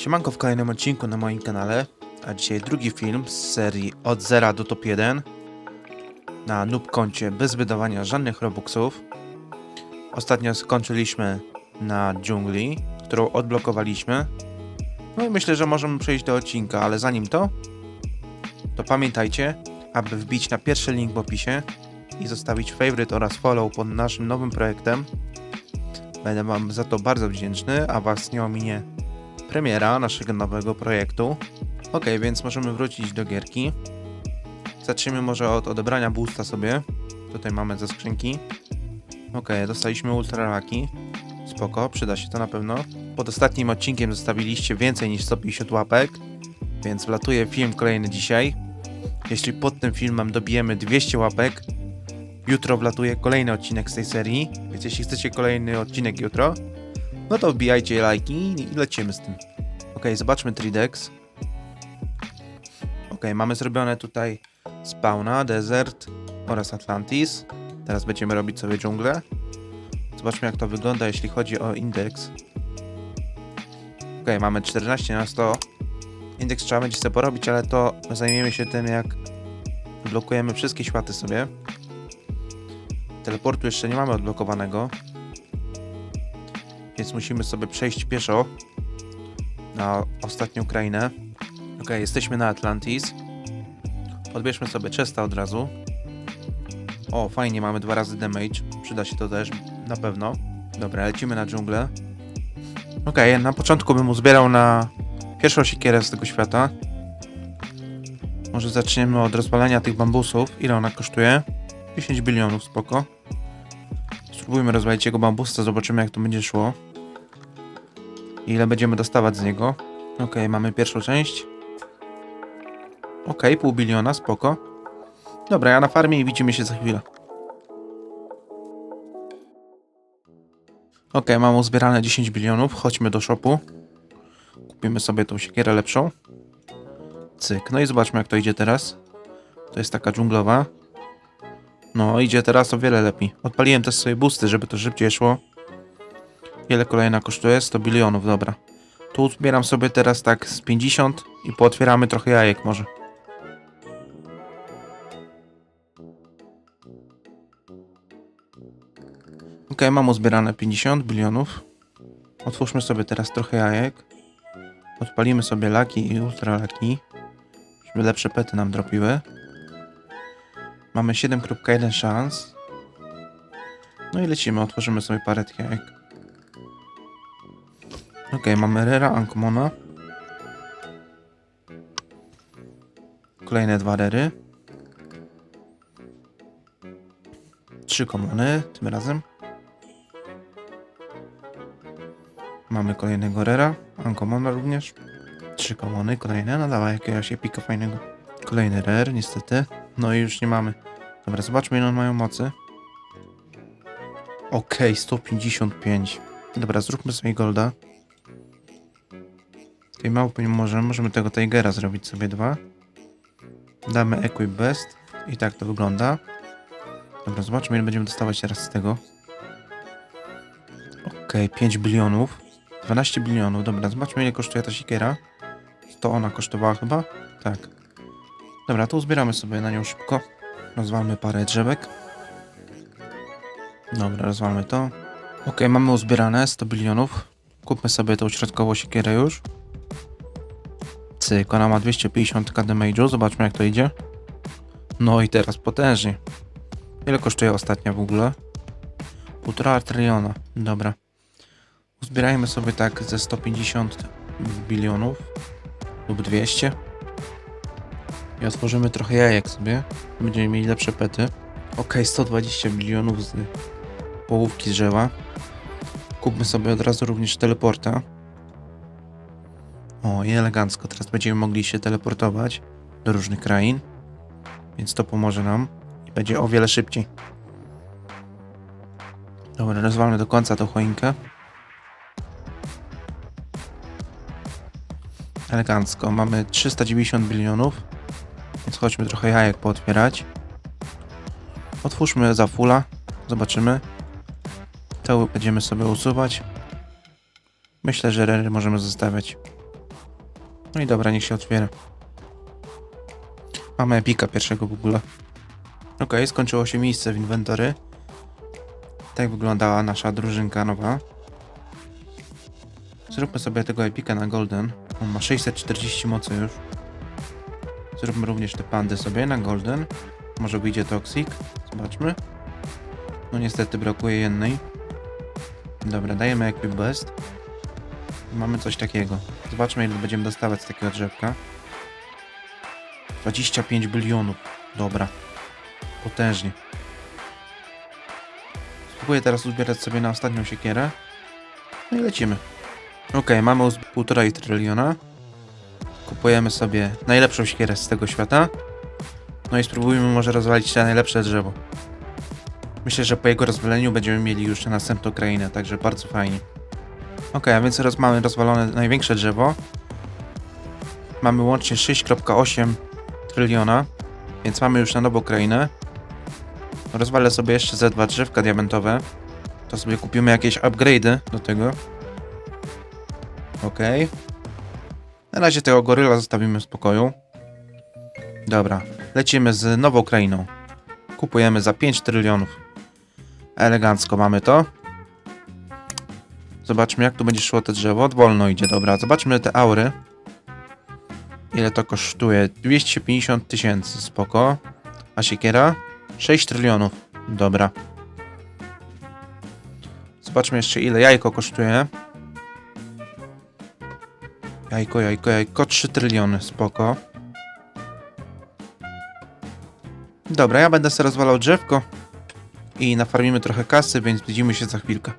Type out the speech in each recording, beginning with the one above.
Siemanko w kolejnym odcinku na moim kanale, a dzisiaj drugi film z serii Od Zera do Top 1 na noob koncie bez wydawania żadnych robuxów. Ostatnio skończyliśmy na dżungli, którą odblokowaliśmy. No i myślę, że możemy przejść do odcinka, ale zanim to, to pamiętajcie, aby wbić na pierwszy link w opisie i zostawić favorite oraz follow pod naszym nowym projektem. Będę Wam za to bardzo wdzięczny, a Was nie ominie premiera naszego nowego projektu. Ok, więc możemy wrócić do gierki. Zacznijmy może od odebrania boosta sobie. Tutaj mamy ze skrzynki. Ok, dostaliśmy ultralaki. Spoko, przyda się to na pewno. Pod ostatnim odcinkiem zostawiliście więcej niż 150 łapek, więc wlatuje film kolejny dzisiaj. Jeśli pod tym filmem dobijemy 200 łapek, jutro wlatuje kolejny odcinek z tej serii. Więc jeśli chcecie kolejny odcinek jutro, no to wbijajcie lajki i lecimy z tym. Ok, zobaczmy Tridex. Ok, mamy zrobione tutaj spawna, desert oraz Atlantis. Teraz będziemy robić sobie dżunglę. Zobaczmy jak to wygląda jeśli chodzi o indeks. Ok, mamy 14 na 100. Indeks trzeba będzie sobie porobić, ale to zajmiemy się tym jak blokujemy wszystkie światy sobie. Teleportu jeszcze nie mamy odblokowanego więc musimy sobie przejść pieszo na ostatnią krainę. Ok, jesteśmy na Atlantis. Odbierzmy sobie chesta od razu. O, fajnie, mamy dwa razy damage. Przyda się to też, na pewno. Dobra, lecimy na dżunglę. Ok, na początku bym uzbierał na pierwszą siekierę z tego świata. Może zaczniemy od rozpalania tych bambusów. Ile ona kosztuje? 10 bilionów, spoko. Spróbujmy rozwalić jego bambusta, zobaczymy jak to będzie szło. Ile będziemy dostawać z niego. Ok, mamy pierwszą część. Ok, pół biliona, spoko. Dobra, ja na farmie i widzimy się za chwilę. Ok, mamy uzbierane 10 bilionów. Chodźmy do shopu. Kupimy sobie tą siekierę lepszą. Cyk. No i zobaczmy jak to idzie teraz. To jest taka dżunglowa. No, idzie teraz o wiele lepiej. Odpaliłem też sobie boosty, żeby to szybciej szło. Ile kolejna kosztuje? 100 bilionów, dobra. Tu zbieram sobie teraz tak z 50 i pootwieramy trochę jajek może. Ok, mam uzbierane 50 bilionów. Otwórzmy sobie teraz trochę jajek. Odpalimy sobie laki i ultra laki. Żeby lepsze pety nam dropiły. Mamy 7.1 szans. No i lecimy, otworzymy sobie parę tych jajek. Ok, mamy Rera, Ankomona. Kolejne dwa Rery. Trzy komony tym razem. Mamy kolejnego Rera, Ankomona również. Trzy komony, kolejne. No dawaj jakiegoś epika fajnego. Kolejny Rare, niestety. No i już nie mamy. Dobra, zobaczmy ile one mają mocy. Okej, 155. Dobra, zróbmy sobie golda. Tej małpy nie możemy, możemy tego Tigera zrobić sobie dwa. Damy Equip Best i tak to wygląda. Dobra, zobaczmy ile będziemy dostawać teraz z tego. Okej, 5 bilionów. 12 bilionów, dobra, zobaczmy ile kosztuje ta siekiera. To ona kosztowała chyba? Tak. Dobra, to uzbieramy sobie na nią szybko. Rozwalmy parę drzewek. Dobra, rozwalmy to. Ok, mamy uzbierane 100 bilionów. Kupmy sobie tą środkową siekierę już. Cyk, ma 250 damage'u, zobaczmy jak to idzie. No i teraz potężnie. Ile kosztuje ostatnia w ogóle? Półtora tryliona, dobra. Uzbierajmy sobie tak ze 150 bilionów lub 200. I otworzymy trochę jajek sobie. Będziemy mieli lepsze pety. Ok, 120 bilionów z połówki drzewa. Kupmy sobie od razu również teleporta. O, i elegancko. Teraz będziemy mogli się teleportować do różnych krain. Więc to pomoże nam. I będzie o wiele szybciej. Dobra, rozwalmy do końca tą choinkę. Elegancko. Mamy 390 bilionów. Więc chodźmy trochę jajek pootwierać. Otwórzmy za fulla. Zobaczymy. To będziemy sobie usuwać. Myślę, że rery możemy zostawiać. No i dobra, niech się otwiera. Mamy epika pierwszego w ogóle. Okej, skończyło się miejsce w inwentory. Tak wyglądała nasza drużynka nowa. Zróbmy sobie tego epika na golden. On ma 640 mocy już. Zróbmy również te pandy sobie na golden. Może wyjdzie toxic. Zobaczmy. No niestety brakuje jednej. Dobra, dajemy equip best. Mamy coś takiego. Zobaczmy ile będziemy dostawać z takiego drzewka. 25 bilionów. Dobra. Potężnie. Spróbuję teraz uzbierać sobie na ostatnią siekierę. No i lecimy. Ok, mamy uz- półtora tryliona. Kupujemy sobie najlepszą siekierę z tego świata. No i spróbujmy może rozwalić te najlepsze drzewo. Myślę, że po jego rozwaleniu będziemy mieli już następną krainę, także bardzo fajnie. Ok, a więc teraz mamy rozwalone największe drzewo. Mamy łącznie 6,8 tryliona, więc mamy już na nową krainę. Rozwalę sobie jeszcze ze dwa drzewka diamentowe. To sobie kupimy jakieś upgrade'y do tego. Ok. Na razie tego goryla zostawimy w spokoju. Dobra, lecimy z nową krainą. Kupujemy za 5 trylionów. Elegancko mamy to. Zobaczmy jak tu będzie szło to drzewo. Wolno idzie, dobra. Zobaczmy te aury. Ile to kosztuje? 250 tysięcy, spoko. A siekiera? 6 trylionów. Dobra. Zobaczmy jeszcze ile jajko kosztuje. Jajko, jajko, jajko. 3 tryliony, spoko. Dobra, ja będę sobie rozwalał drzewko. I nafarmimy trochę kasy, więc widzimy się za chwilkę.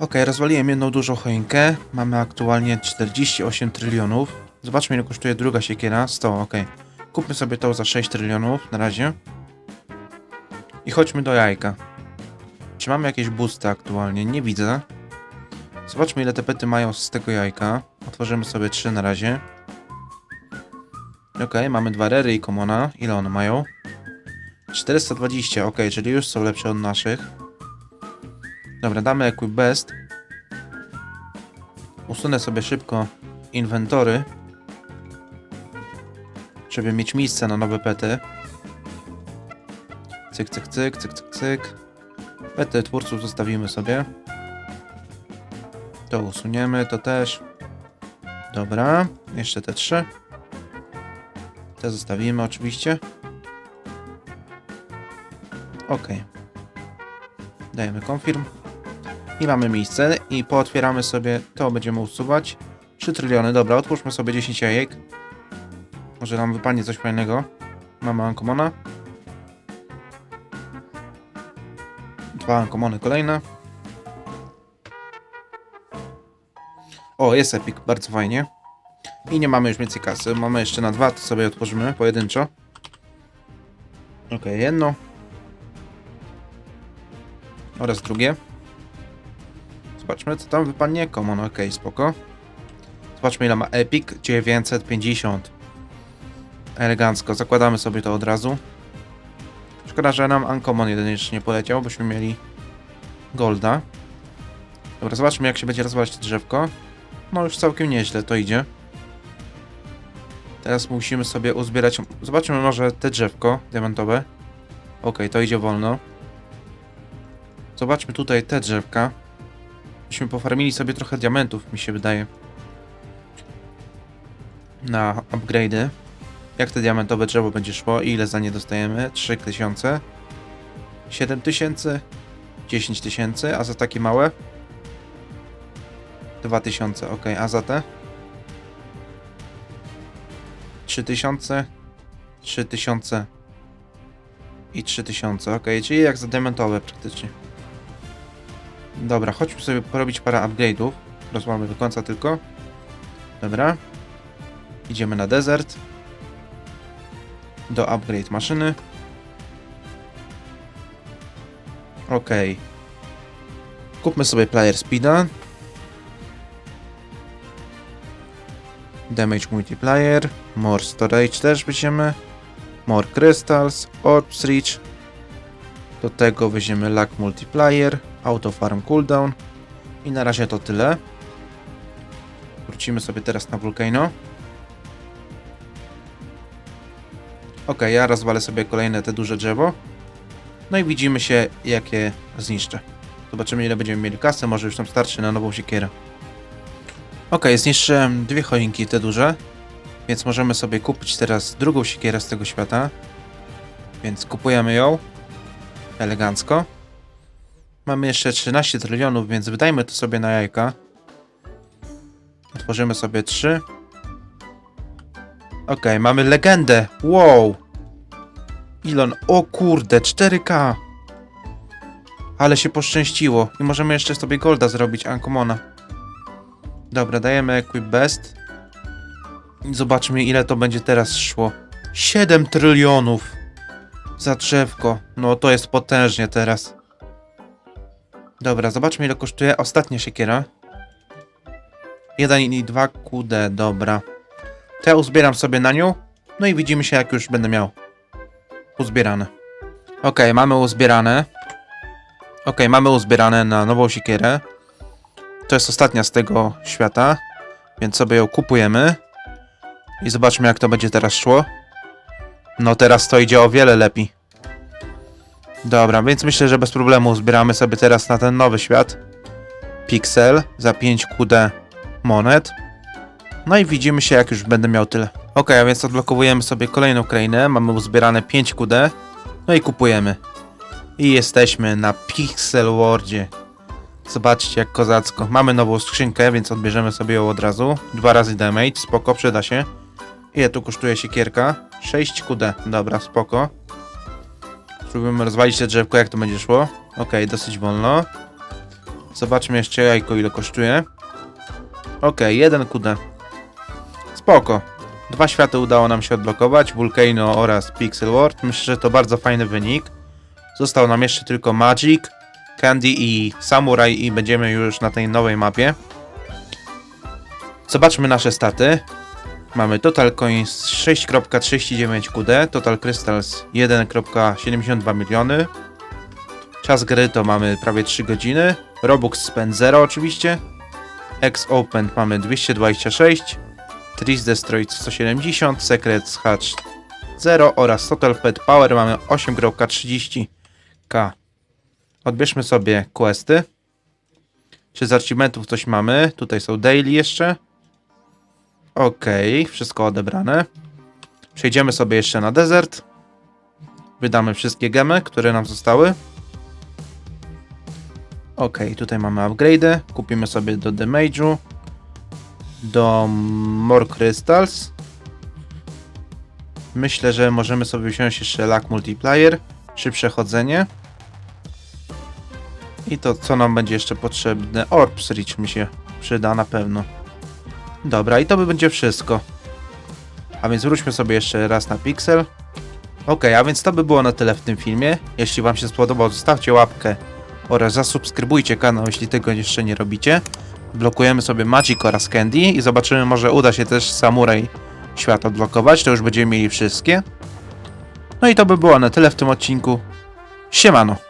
Ok, rozwaliłem jedną dużą choinkę. Mamy aktualnie 48 trylionów. Zobaczmy ile kosztuje druga siekiera. 100, ok. Kupmy sobie tą za 6 trylionów na razie. I chodźmy do jajka. Czy mamy jakieś boosty aktualnie? Nie widzę. Zobaczmy ile te pety mają z tego jajka. Otworzymy sobie 3 na razie. Ok, mamy dwa rery i komona. Ile one mają? 420, ok, czyli już są lepsze od naszych. Dobra, damy equip best. Usunę sobie szybko inwentory. Żeby mieć miejsce na nowe pety. Cyk, cyk, cyk, cyk, cyk, cyk. Pety twórców zostawimy sobie. To usuniemy, to też. Dobra, jeszcze te trzy. Te zostawimy oczywiście. Ok. Dajemy confirm. I mamy miejsce. I pootwieramy sobie, to będziemy usuwać. 3 tryliony, dobra, otwórzmy sobie 10 jajek. Może nam wypadnie coś fajnego. Mamy Ankomona. Dwa Ankomony kolejne. O, jest Epic, bardzo fajnie. I nie mamy już więcej kasy. Mamy jeszcze na dwa, to sobie otworzymy pojedynczo. Ok, jedno. Oraz drugie. Zobaczmy, co tam wypadnie. Common, ok, spoko. Zobaczmy, ile ma Epic. 950. Elegancko. Zakładamy sobie to od razu. Szkoda, że nam Uncommon nie poleciał, byśmy mieli Golda. Dobra, zobaczmy, jak się będzie rozwalać to drzewko. No, już całkiem nieźle to idzie. Teraz musimy sobie uzbierać... Zobaczmy może te drzewko diamentowe. Ok, to idzie wolno. Zobaczmy tutaj te drzewka. Myśmy pofarmili sobie trochę diamentów, mi się wydaje. Na upgrade'y. Jak te diamentowe drzewo będzie szło i ile za nie dostajemy? 3000. 7000. 10 tysięcy, a za takie małe? 2000, ok, a za te? 3000. 3000. I 3000, ok, czyli jak za diamentowe praktycznie. Dobra, chodźmy sobie porobić parę upgrade'ów. Rozmawiamy do końca tylko. Dobra. Idziemy na desert. Do upgrade maszyny. Ok. Kupmy sobie player speeda. Damage multiplier. More storage też weźmiemy. More crystals. Orbs reach. Do tego weźmiemy luck multiplier. Auto farm cooldown. I na razie to tyle. Wrócimy sobie teraz na Volcano. Ok, ja rozwalę sobie kolejne te duże drzewo. No i widzimy się, jak je zniszczę. Zobaczymy, ile będziemy mieli kasy. Może już nam starczy na nową siekierę. Ok, zniszczyłem dwie choinki, te duże. Więc możemy sobie kupić teraz drugą siekierę z tego świata. Więc kupujemy ją. Elegancko. Mamy jeszcze 13 trylionów, więc wydajmy to sobie na jajka. Otworzymy sobie 3. Ok, mamy legendę. Wow. Ilon, o kurde, 4K. Ale się poszczęściło. I możemy jeszcze sobie golda zrobić, Ankomona. Dobra, dajemy Equip Best. Zobaczmy ile to będzie teraz szło. 7 trylionów. Za drzewko. No to jest potężnie teraz. Dobra, zobaczmy ile kosztuje ostatnia siekiera. 1 i 2 QD, dobra. To ja uzbieram sobie na nią. No i widzimy się jak już będę miał. Uzbierane. Ok, mamy uzbierane. Ok, mamy uzbierane na nową siekierę. To jest ostatnia z tego świata. Więc sobie ją kupujemy. I zobaczmy jak to będzie teraz szło. No teraz to idzie o wiele lepiej. Dobra, więc myślę, że bez problemu zbieramy sobie teraz na ten nowy świat. Pixel za 5 QD monet. No i widzimy się, jak już będę miał tyle. Ok, a więc odblokowujemy sobie kolejną krainę. Mamy uzbierane 5 QD. No i kupujemy. I jesteśmy na Pixel Worldzie. Zobaczcie, jak kozacko. Mamy nową skrzynkę, więc odbierzemy sobie ją od razu. Dwa razy damage, spoko, przyda się. Ile tu kosztuje siekierka? 6 QD, dobra, spoko. Spróbujemy rozwalić te drzewko, jak to będzie szło. Ok, dosyć wolno. Zobaczmy jeszcze jajko, ile kosztuje. Ok, 1 QD. Spoko. Dwa światy udało nam się odblokować, Volcano oraz Pixel World. Myślę, że to bardzo fajny wynik. Został nam jeszcze tylko Magic, Candy i Samurai i będziemy już na tej nowej mapie. Zobaczmy nasze staty. Mamy Total Coins 6.39 QD, Total Crystals 1.72 miliony. Czas gry to mamy prawie 3 godziny. Robux Spend 0 oczywiście. X Open mamy 226. Tris Destroyed 170, Secrets Hatch 0 oraz Total Pet Power mamy 8.30k. Odbierzmy sobie questy. Czy z achievementów coś mamy? Tutaj są daily jeszcze. Okej, wszystko odebrane. Przejdziemy sobie jeszcze na desert. Wydamy wszystkie gemy, które nam zostały. Okej, tutaj mamy upgrade'y. Kupimy sobie do damage'u. Do more crystals. Myślę, że możemy sobie wziąć jeszcze luck multiplier. Czy przechodzenie. I to co nam będzie jeszcze potrzebne? Orbs Reach mi się przyda na pewno. Dobra, i to by będzie wszystko. A więc wróćmy sobie jeszcze raz na Pixel. Ok, a więc to by było na tyle w tym filmie. Jeśli Wam się spodobał, zostawcie łapkę oraz zasubskrybujcie kanał, jeśli tego jeszcze nie robicie. Blokujemy sobie Magic oraz Candy i zobaczymy, może uda się też Samurai świat odblokować. To już będziemy mieli wszystkie. No i to by było na tyle w tym odcinku. Siemano!